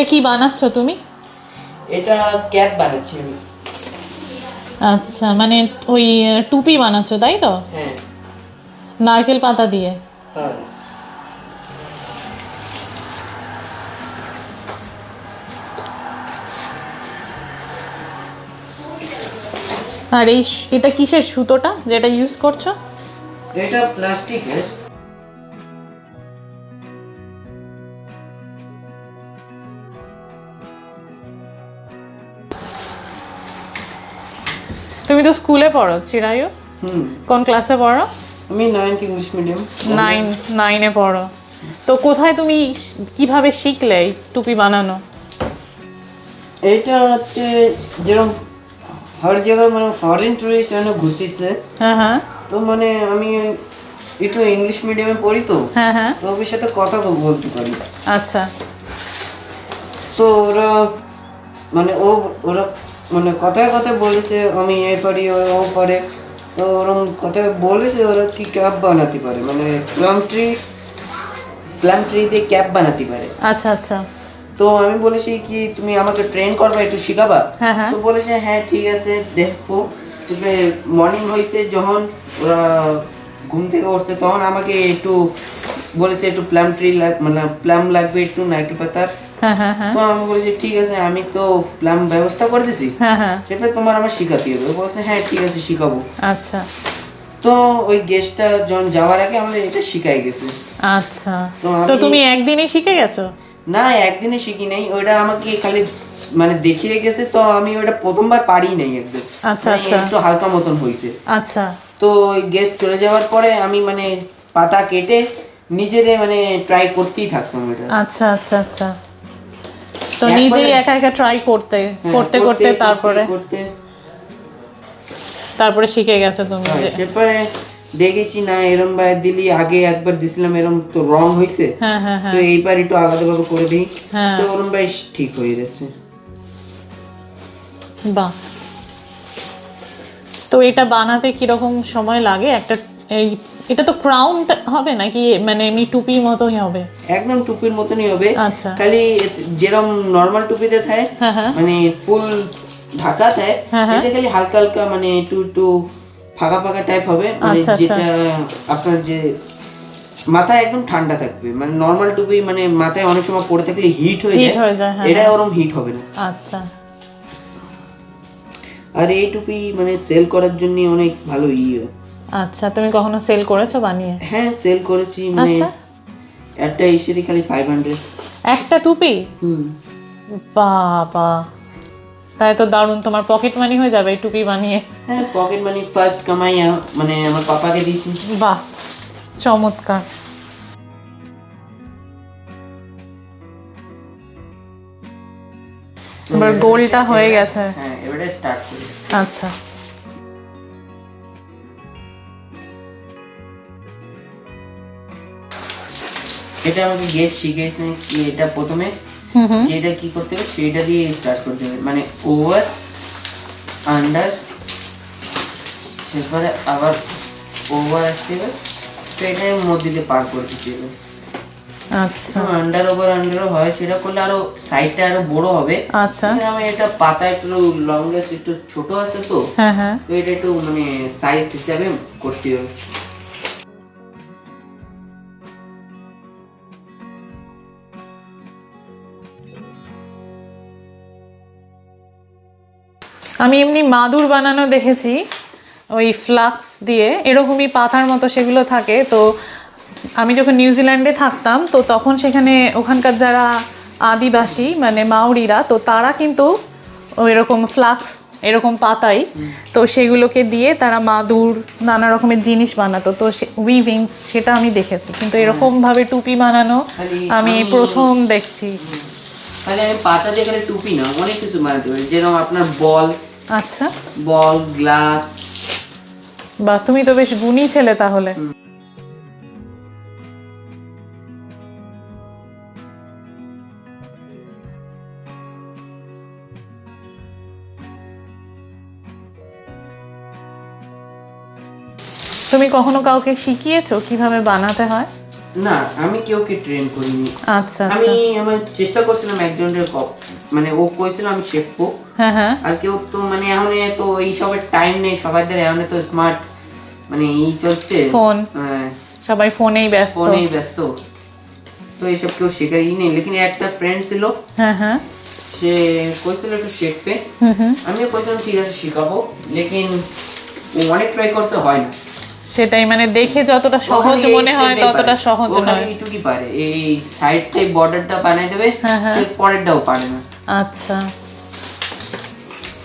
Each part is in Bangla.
এটা কি বানাচ্ছ তুমি? এটা ক্যাপ বানাচ্ছি আমি। আচ্ছা মানে ওই টুপি বানাচ্ছ তাই তো? হ্যাঁ। নারকেল পাতা দিয়ে? হ্যাঁ। আর এই এটা কিসের সুতোটা যেটা ইউজ করছ? এটা প্লাস্টিকের। তুমি তো স্কুলে পড়ো চিরায়ু? কোন ক্লাসে পড়ো? আমি নাইন্থ ইংলিশ মিডিয়াম নাইন নাইনে পড়ো। তো কোথায় তুমি কীভাবে শিখলে এই টুপি বানানো? এটা হচ্ছে যেরকম হর জায়গায় মানে ফরেন টুরিস্ট যেন ঘুরতেছে। হ্যাঁ হ্যাঁ। তো মানে আমি একটু ইংলিশ মিডিয়ামে পড়ি তো। হ্যাঁ হ্যাঁ। তো ওদের সাথে কথা বলতে পারি। আচ্ছা। তো ওরা মানে ও ওরা মানে কথায় কথায় বলেছে আমি এ পারি ও পারে। তো ওরকম কথায় বলেছে ওরা কি ক্যাপ বানাতে পারে? মানে প্লাম ট্রি প্লাম ট্রি দিয়ে ক্যাপ বানাতে পারে। আচ্ছা আচ্ছা। তো আমি বলেছি কি তুমি আমাকে ট্রেন করবা একটু শিখাবা? হ্যাঁ হ্যাঁ। তো বলেছে হ্যাঁ ঠিক আছে দেখো মর্নিং হয়েছে যখন ওরা ঘুম থেকে উঠছে তখন আমাকে একটু বলেছে একটু প্লাম ট্রি মানে প্লাম লাগবে একটু নারকেল পাতার। তো আমি বলেছি ঠিক আছে আমি তো প্লাম ব্যবস্থা করে দিছি। হ্যাঁ হ্যাঁ। সেটা তোমার আমার শিখাতে হবে বলছে হ্যাঁ ঠিক আছে শিখাবো। আচ্ছা। তো ওই গেস্টটা যখন যাওয়ার আগে এটা শিখাই গেছে। আচ্ছা। তো তুমি একদিনই শিখে গেছো? না একদিনে শিখি নাই। ওটা আমাকে খালি মানে দেখিয়ে গেছে তো আমি ওটা প্রথমবার পারি নাই একদম। আচ্ছা, মানে আচ্ছা। একটু হালকা মতন হয়েছে আচ্ছা। তো ওই গেস্ট চলে যাওয়ার পরে আমি মানে পাতা কেটে নিজেরে মানে ট্রাই করতেই থাকতাম এটা আচ্ছা আচ্ছা আচ্ছা। তো নিজেই একা একা ট্রাই করতে হ্যাঁ, করতে করতে তারপরে? তারপরে শিখে গেছো তুমি হ্যাঁ, যে তারপরে দেখেছি না এরম ভাই দিলি আগে একবার দিছিলাম এরম তো রং হয়েছে হ্যাঁ হ্যাঁ তো এইবার একটু আলাদা ভাবে করে দিই। হ্যাঁ। তো ওরম ভাই ঠিক হয়ে যাচ্ছে। বাহ। তো এটা বানাতে কীরকম সময় লাগে? একটা এই এটা তো ক্রাউন হবে নাকি? মানে এমনি টুপির মতোই হবে? একদম টুপির মতনই হবে। আচ্ছা। খালি যেরম নর্মাল টুপিতে থাকে হ্যাঁ হ্যাঁ। মানে ফুল ঢাকা থাকে হ্যাঁ। এতে খালি হালকা হালকা মানে একটু একটু ফাঁকা ফাঁকা টাইপ হবে। মানে আচ্ছা, আচ্ছা। যেটা আপনার যে মাথায় একদম ঠান্ডা থাকবে। মানে নর্মাল টুপি মানে মাথায় অনেক সময় পড়ে থাকলে হিট হয়ে যায় এটা ওরম হিট হবে না। আচ্ছা। আর এই টুপি মানে সেল করার জন্য অনেক ভালো ইয়ে। আচ্ছা তুমি কখনো সেল করেছ বানিয়ে? হ্যাঁ সেল করেছি মানে আচ্ছা। একটা ইসেরই খালি ফাইভ হান্ড্রেড একটা টুপি? হুম। বাবা তাই তো দারুণ তোমার পকেট মানি হয়ে যাবে এই টুপি বানিয়ে। হ্যাঁ পকেট মানি ফার্স্ট কামাই মানে আমার পাপাকে দিয়েছি। বাহ চমৎকার। এবার গোলটা হয়ে গেছে। হ্যাঁ এবারে স্টার্ট করি। আচ্ছা। এটা আমাকে গেস শিখিয়েছে কি এটা প্রথমে যেটা কি করতে হবে সেটা দিয়ে স্টার্ট করতে হবে। মানে ওভার আন্ডার তারপরে আবার ওভার আসতে হবে। তো এটা মধ্যে দিয়ে পার করে দিতে হবে। আচ্ছা। আন্ডার ওভার আন্ডারও হয় সেটা করলে আরও সাইডটা আরও বড় হবে। আচ্ছা। আমি এটা পাতা একটু লংগেস্ট একটু ছোট আছে তো। হ্যাঁ হ্যাঁ। তো এটা একটু মানে সাইজ হিসাবে করতে হবে। আমি এমনি মাদুর বানানো দেখেছি ওই ফ্লাক্স দিয়ে এরকমই পাতার মতো সেগুলো থাকে। তো আমি যখন নিউজিল্যান্ডে থাকতাম তো তখন সেখানে ওখানকার যারা আদিবাসী মানে মাউরিরা তো তারা কিন্তু এরকম ফ্লাক্স এরকম পাতাই তো সেগুলোকে দিয়ে তারা মাদুর নানা রকমের জিনিস বানাতো। তো উইভিং সেটা আমি দেখেছি। কিন্তু এরকমভাবে টুপি বানানো আমি আমি- প্রথম দেখছি। তাহলে আমি পাতা দিয়ে টুপি না অনেক কিছু বানাতে পারি। যেরকম আপনার বল আচ্ছা। Ball glass. বা তুমি তো বেশ গুণী ছেলে তাহলে। তুমি কখনো কাউকে শিখিয়েছো কীভাবে বানাতে হয়? না আমি কেউকে ট্রেন করিনি। আচ্ছা আমি আচ্ছা আমার চেষ্টা করছিলাম একজনের মানে ও কইছিল আমি শিখব। হ্যাঁ হ্যাঁ। আর কেউ তো মানে এখন তো এই সবের টাইম নেই সবাইদের এখন তো স্মার্ট মানে এই চলছে। ফোন হ্যাঁ। সবাই ফোনেই ব্যস্ত। ফোনেই ব্যস্ত। তো এইসব কেউ শেখারই নেই। লেকিন একটা ফ্রেন্ড ছিল হ্যাঁ হ্যাঁ। সে কইছিল একটু শিখবে আমিও কইছিলাম ঠিক আছে শিখাবো। লেকিন ও অনেক ট্রাই করতে হয় না। সেটাই মানে দেখে যতটা সহজ মনে হয় ততটা। সহজ নয়। এইটুকুই পারে। এই সাইডটাই বর্ডারটা বানাই দেবে হ্যাঁ, হ্যাঁ। সে পরেরটাও পারে না। আচ্ছা।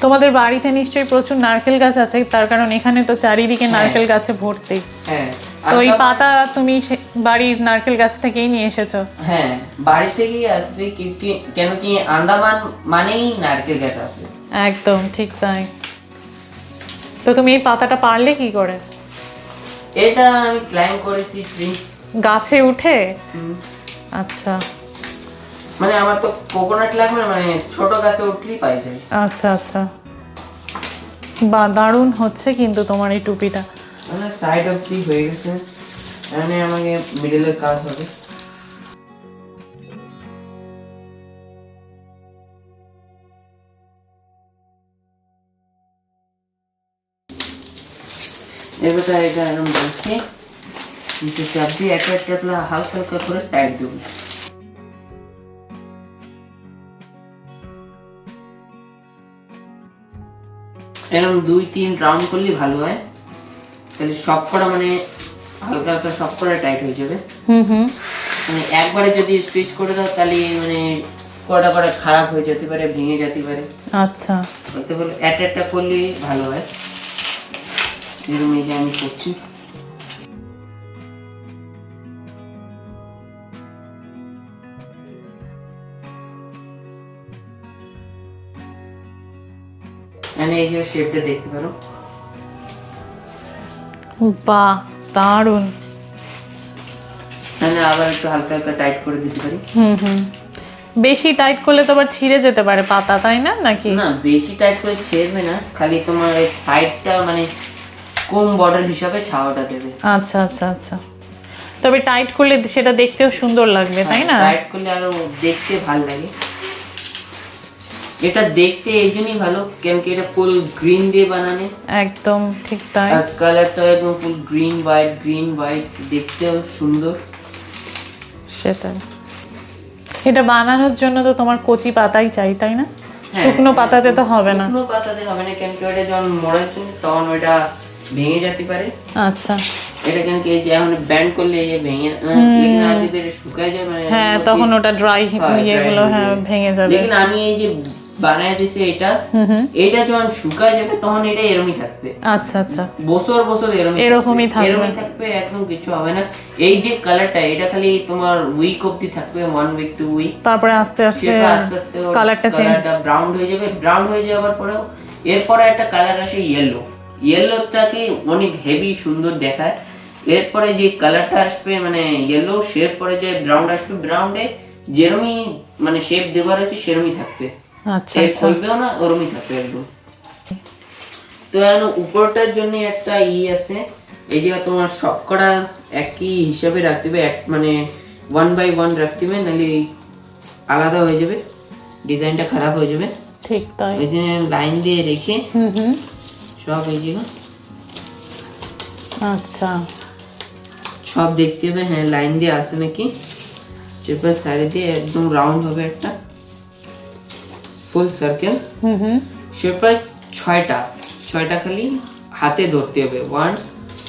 তোমাদের বাড়িতে নিশ্চয়ই প্রচুর নারকেল গাছ আছে তার কারণ এখানে তো চারিদিকে নারকেল গাছে ভর্তি। হ্যাঁ। তো এই পাতা তুমি বাড়ির নারকেল গাছ থেকেই নিয়ে এসেছ? হ্যাঁ বাড়ি থেকেই আসছে কেন কি আন্দামান মানেই নারকেল গাছ আছে। একদম ঠিক তাই। তো তুমি এই পাতাটা পারলে কি করে? এটা আমি ক্লাইম করেছি ট্রি গাছে উঠে? আচ্ছা। মানে আমার তো কোকোনাট লাগবে না, মানে ছোট গাছে উঠলেই পাই যায়। আচ্ছা আচ্ছা। বা দারুণ হচ্ছে কিন্তু তোমার এই টুপিটা। মানে সাইড অফ দি হয়ে গেছে। মানে আমাকে মিডলের কাজ হবে। এবার এটা এরকম বসে নিচে চাপ দিয়ে একটা করে হালকা হালকা করে টাইট দেবো। এরকম দুই তিন রাউন্ড করলে ভালো হয়। তাহলে সব করা মানে হালকা হালকা সব করা টাইট হয়ে যাবে। মানে একবারে যদি স্টিচ করে দাও তাহলে মানে কটা কটা খারাপ হয়ে যেতে পারে ভেঙে যেতে পারে। আচ্ছা। বলতে বলে একটা একটা করলে ভালো হয়। এরকম এই যে আমি করছি মানে এই যে শেপটা দেখতে পারো বাহ দারুণ মানে আবার একটু হালকা হালকা টাইট করে দিতে পারি। হুম হুম। বেশি টাইট করলে তো আবার ছিঁড়ে যেতে পারে পাতা তাই না নাকি? না বেশি টাইট করে ছেড়বে না খালি তোমার সাইডটা মানে কম বর্ডার হিসাবে ছাওয়াটা দেবে। আচ্ছা আচ্ছা আচ্ছা। তবে টাইট করলে সেটা দেখতেও সুন্দর লাগবে তাই না? টাইট করলে আরও দেখতে ভালো লাগে। এটা দেখতে এই জন্যই ভালো কেন কি এটা ফুল গ্রিন দিয়ে বানানে একদম ঠিক তাই। আর কালারটা একদম full green white green white দেখতেও সুন্দর। সেটাই। এটা বানানোর জন্য তো তোমার কচি পাতাই চাই তাই না? হ্যাঁ, শুকনো পাতাতে তো হবে না। শুকনো পাতাতে হবে না কেন কি ওটা যখন মরার জন্য তখন ওটা ভেঙে যেতে পারে। আচ্ছা। এটা কেন কি যে এখন ব্যান্ড করলে এই যে ভেঙে লেকিন আর যদি এটা শুকায় যায় মানে হ্যাঁ তখন ওটা ড্রাই হ্যাঁ, ইয়েগুলো হ্যাঁ ভেঙে যাবে। লেকিন আমি এই যে বানায় দিছি এটা এটা যখন শুকায় যাবে তখন এটা এরমই থাকবে। আচ্ছা আচ্ছা। বছর বছর এরমই এরকমই থাকবে। এরমই থাকবে একদম কিছু হবে না। এই যে কালারটা এটা খালি তোমার উইক অবধি থাকবে ওয়ান উইক টু উইক তারপরে আস্তে আস্তে আস্তে আস্তে কালারটা চেঞ্জ ব্রাউন হয়ে যাবে। ব্রাউন হয়ে যাওয়ার পরেও এরপরে একটা কালার আসে ইয়েলো ইয়েলোটাকে অনেক হেভি সুন্দর দেখায়। এরপরে যে কালারটা আসবে মানে ইয়েলো শেপ পরে যে ব্রাউন আসবে ব্রাউনে যেরমই মানে শেপ দেওয়ার আছে সেরমই থাকবে। আচ্ছা আচ্ছা। খুলবেও না ওরমই থাকবে একদম। তো এখন উপরটার জন্য একটা ই আছে। এই জায়গা তোমার সবকটা একই হিসাবে রাখতে হবে এক মানে ওয়ান বাই ওয়ান রাখতে হবে নাহলে আলাদা হয়ে যাবে। ডিজাইনটা খারাপ হয়ে যাবে। ঠিক তাই। ওই জন্য লাইন দিয়ে রেখে হুম হুম। সব এই জায়গা আচ্ছা। সব দেখতে হবে হ্যাঁ লাইন দিয়ে আসে নাকি? চেপার সাইডে দিয়ে একদম রাউন্ড হবে একটা। Full circle. হুম হুম। ছয়টা ছয়টা খালি হাতে ধরতে হবে। One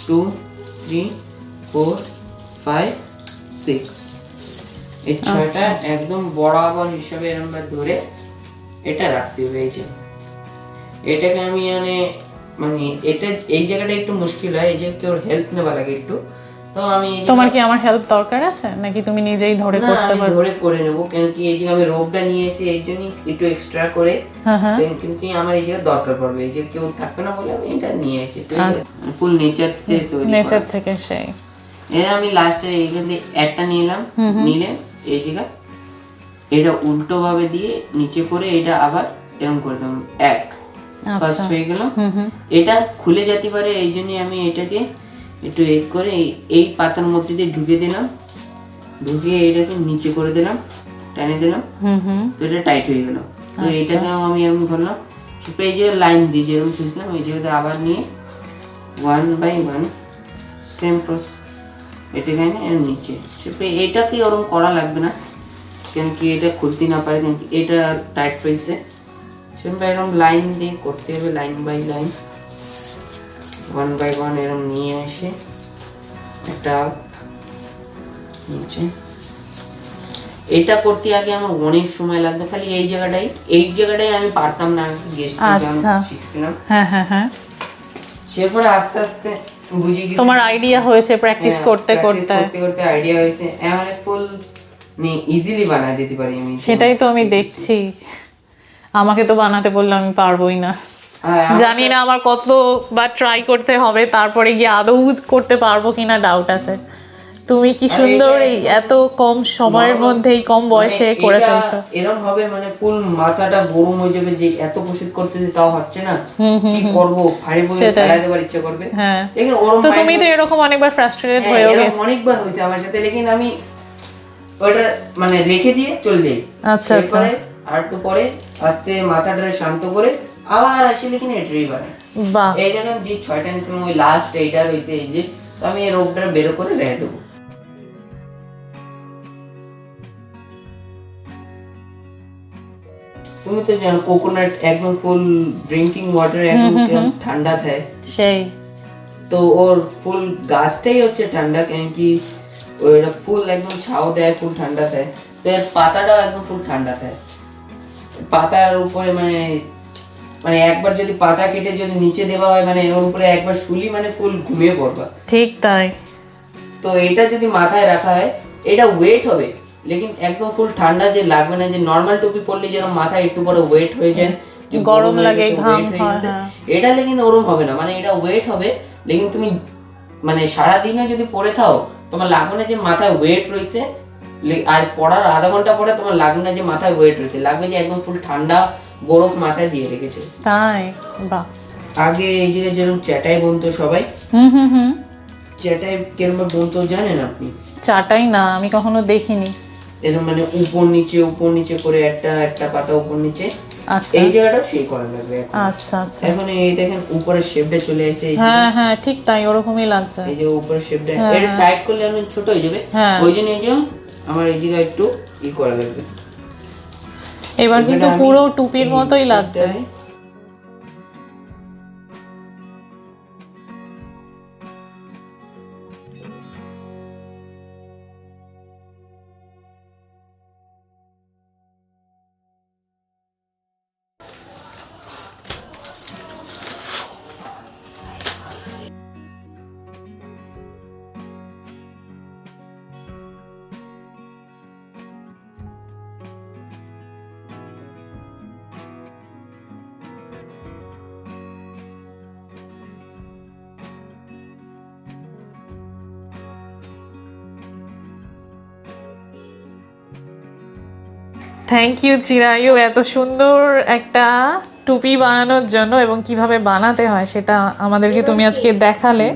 two three four five six. এই ছয়টা একদম বরাবর হিসাবে ভাবে ধরে এটা রাখতে হবে এই যে। এটাকে আমি মানে মানে এটা এই জায়গাটা একটু মুশকিল হয় এই যে কেউ হেল্প নেওয়া লাগে একটু। তো আমি তোমার কি আমার হেল্প দরকার আছে? নাকি তুমি নিজেই ধরে করতে আমি ধরে করে নেব কেন কি এই যে আমি রোগটা নিয়ে এসে এই জন্যই একটু এক্সট্রা করে হ্যাঁ হ্যাঁ। কিন্তু আমার এই জায়গায় দরকার পড়বে এই যে কেউ থাকবে না বলে আমি এটা নিয়ে এসেছি তো। ফুল নেচার থেকে তৈরি নেচার থেকে সেই। এর আমি লাস্টে এইখান থেকে একটা নিলাম নিলে এই জায়গা এটা উল্টো ভাবে দিয়ে নিচে করে এটা আবার এরকম করে দিলাম এক। ফার্স্ট আচ্ছা। হয়ে গেল। এটা খুলে যেতে পারে এই জন্য আমি এটাকে একটু এক করে এই- পাতার মধ্যে দিয়ে ঢুকে দিলাম। ঢুকিয়ে এটাকে নিচে করে দিলাম টেনে দিলাম। তো এটা টাইট হয়ে গেল। তো এটাকে আমি এরকম ধরলাম। ছোট এই যে লাইন দিয়ে যেরকম খুঁজলাম ওই জায়গাতে আবার নিয়ে one by one same process এটাকে আমি এর নিচে। ছোট এটাকে ওরকম করা লাগবে না কেন কি এটা খুলতে না পারে কেন কি এটা টাইট রয়েছে। সেরকম এরকম লাইন দিয়ে করতে হবে line by line one by one এরকম নিয়ে এসে একটা নিচে। এটা করতে আগে আমার অনেক সময় লাগতো খালি এই জায়গাটাই এই জায়গাটাই আমি পারতাম না গেস্ট আচ্ছা। শিখছিলাম। হ্যাঁ হ্যাঁ হ্যাঁ। সেরপরে আস্তে আস্তে বুঝে গেছি তোমার আইডিয়া হয়েছে প্র্যাকটিস করতে করতে। করতে করতে আইডিয়া হয়েছে। এমন ফুল ইজিলি বানায় দিতে পারি আমি। সেটাই তো আমি দেখছি। আমাকে তো বানাতে বললে আমি পারবোই না। হ্যাঁ, জানি না আমার কতবার ট্রাই করতে হবে তারপরে গিয়ে আদৌ করতে পারব কিনা ডাউট আছে। তুমি কি সুন্দর এই এত কম সময়ের মধ্যে এই কম বয়সে মানে করে এটা ফেলছো। এরকম হবে মানে ফুল মাথাটা গরম হয়ে যাবে যে এত প্রসিদ্ধ করতেছি তাও হচ্ছে না। কি করব? ফাড়ি বলে। ফেলাই দেবার ইচ্ছা করবে? হ্যাঁ। তো তুমি তো এরকম অনেকবার ফ্রাস্ট্রেটেড হয়ে এরকম গেছো। অনেকবার হয়েছে আমার সাথে লেকিন আমি ওটা মানে রেখে দিয়ে চলে যাই। আচ্ছা, আচ্ছা। আর একটু পরে আস্তে মাথাটা শান্ত করে আবার আসি লেকিন এটাই বানাই। বাহ। এই দেখেন যে ছয়টা নিয়েছিলাম ওই লাস্ট এইটা রয়েছে এই যে তো আমি এই রোগটা বের করে রেখে দেবো। তুমি তো জানো কোকোনাট একদম ফুল ড্রিঙ্কিং ওয়াটার একদম ঠান্ডা থাকে। সেই। তো ওর ফুল গাছটাই হচ্ছে ঠান্ডা কেন কি ওইটা ফুল একদম ছাও দেয় ফুল ঠান্ডা দেয়। তো এর পাতাটাও একদম ফুল ঠান্ডা দেয়। পাতার উপরে মানে মানে একবার যদি পাতা কেটে যদি নিচে দেওয়া হয় মানে ওর উপরে একবার শুলি মানে ফুল ঘুমিয়ে পড়বা। ঠিক তাই। তো এটা যদি মাথায় রাখা হয় এটা ওয়েট হবে। লেকিন একদম ফুল ঠান্ডা যে লাগবে না যে নর্মাল টুপি পরলে যেরকম মাথায় একটু বড় ওয়েট হয়ে যায় গরম লাগে, ঘাম হয়ে হয়। এটা লেকিন ওরম হবে না। মানে এটা ওয়েট হবে লেকিন তুমি মানে সারা দিনে যদি পরে থাও তোমার লাগবে না যে মাথায় ওয়েট রয়েছে আর পড়ার আধা ঘণ্টা পরে তোমার লাগবে না যে মাথায় ওয়েট রয়েছে লাগবে যে একদম ফুল ঠান্ডা বরফ মাথায় দিয়ে রেখেছে। তাই? বাহ। আগে এই যে যেরকম চ্যাটাই বলতো সবাই হুম হুম হুম। চ্যাটাই কেরম বলতো জানেন আপনি? চাটাই না আমি কখনো দেখিনি। এরকম মানে উপর নিচে উপর নিচে করে একটা একটা পাতা উপর নিচে। আচ্ছা। এই জায়গাটা সেই করা লাগবে আচ্ছা আচ্ছা। এখন এই দেখেন উপরের শেপটা চলে এসেছে হ্যাঁ হ্যাঁ ঠিক তাই ওরকমই লাগছে। এই যে উপরের শেপটা এটা টাইট করলে অনেক ছোট হয়ে যাবে। হ্যাঁ। ওই জন্য এই যে আমার এই জায়গায় একটু ই করা লাগবে। এবার কিন্তু পুরো টুপির মতোই লাগছে। থ্যাংক ইউ চিরায়ু এত সুন্দর একটা টুপি বানানোর জন্য এবং কীভাবে বানাতে হয় সেটা আমাদেরকে তুমি আজকে দেখালে।